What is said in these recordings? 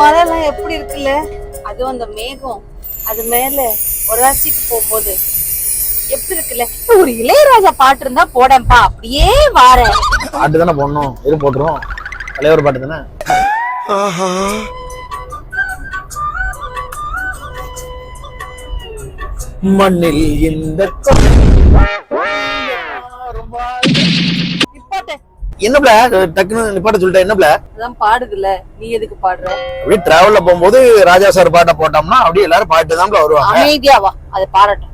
மழைலாம் எப்படி இருக்குல்ல? அதுவும் அந்த மேகம் அது மேல ஒரு ராசிக்கு போகும்போது எப்படி இருக்குல்ல? ஒரு இளையராஜா பாட்டு இருந்தா போடேன்பா அப்படியே வாரேன் பாட்டு தானே போடணும். இது போட்டுரும்? தலைவர் பாட்டு தானே? மண்ணில் இந்த நிப்பாட்டு என்ன பிள டக்குன்னு நிப்பாட்ட சொல்லிட்டேன் என்ன பிள அதான் பாடுதுல நீ எதுக்கு பாடுற? அப்படியே டிராவல்ல போகும்போது ராஜா சார் பாட்டை போட்டோம்னா அப்படியே எல்லாரும் பாட்டு தான் வருவாங்க. அமைதியா வா அதை பாடட்டும்.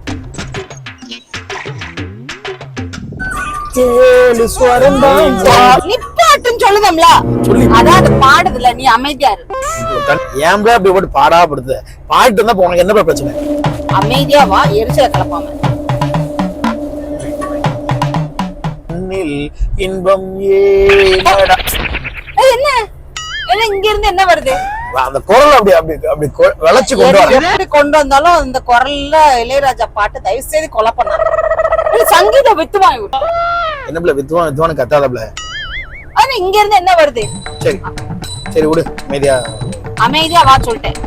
தான் நிப்பாட்டுன்னு சொல்லுதம்ல. சொல்லி. அதான் அது பாடுதுல நீ அமைதியா இரு. ஏன் அப்படி போட்டு பாடா படுத்து பாட்டு உனக்கு என்ன பிரச்சனை? அமைதியா வா எரிச்சல கலப்பாம. மண்ணில் இன்பம் என்ன? என்ன இங்க இருந்து என்ன வருது? அந்த குரல் அப்படி அப்படி அப்படி விளைச்சு கொண்டு வர கொண்டு வந்தாலும் இந்த குரல்ல இளையராஜா பாட்டு தயவு செய்து கொலை பண்ணாங்க சங்கீத வித்துவான். என்ன பிள்ளை வித்துவான் வித்துவான்னு கத்தாத பிள்ளை. ஆனா இங்க இருந்து என்ன வருது? சரி சரி விடு அமைதியா. அமைதியா வா சொல்லிட்டேன்.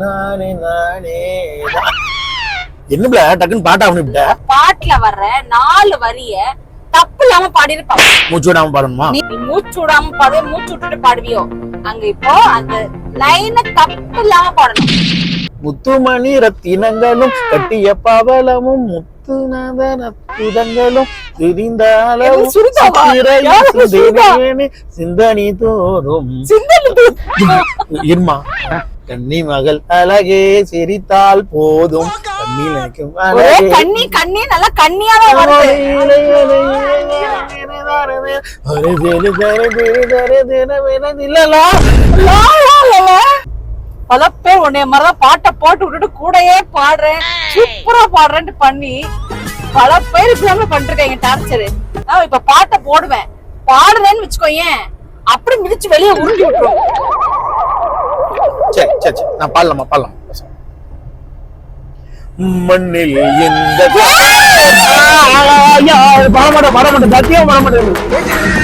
நானே நானே நான். என்ன பிள்ளை டக்குன்னு பாட்டா பண்ணிவிட்ட பாட்டுல வர்ற நாலு வரிய தப்பு இல்லாம பாடிருப்பாங்க மூச்சு விடாம பாடணுமா? நீ மூச்சு விடாம பாடு மூச்சு விட்டுட்டு பாடுவியோ. அங்க இப்போ அந்த லைன தப்பு இல்லாம பாடணும். முத்துமணி ரத்தினங்களும் கட்டிய பவளமும் முத்து நதனத்துதங்களும் திரிந்தாலும்? சிந்தனி தோறும். இருமா கன்னி மகள் அழகே சிரித்தால் போதும். ஒரே கண்ணி கண்ணி நல்லா கண்ணியாதான் வருது. பல பேர் உன்னைய மாதிரிதான் பாட்டை போட்டு விட்டுட்டு கூடயே பாடுறேன். சூப்பரா பாடுறேன்னு பண்ணி பல பேர் இப்படி பண்ணிருக்காங்க டார்ச்சரு நான் இப்ப பாட்டை போடுவேன். பாடுறேன்னு வச்சுக்கோயேன். அப்படி மிதிச்சு வெளியே உருட்டி விட்டுரும். சரி சரி சரி. நான் பாடலாமா? பாடலாம்? மண்ணில் இந்த பாடமாட்டேன் பாடமாட்டேன் சத்தியம் பாடமாட்டேன்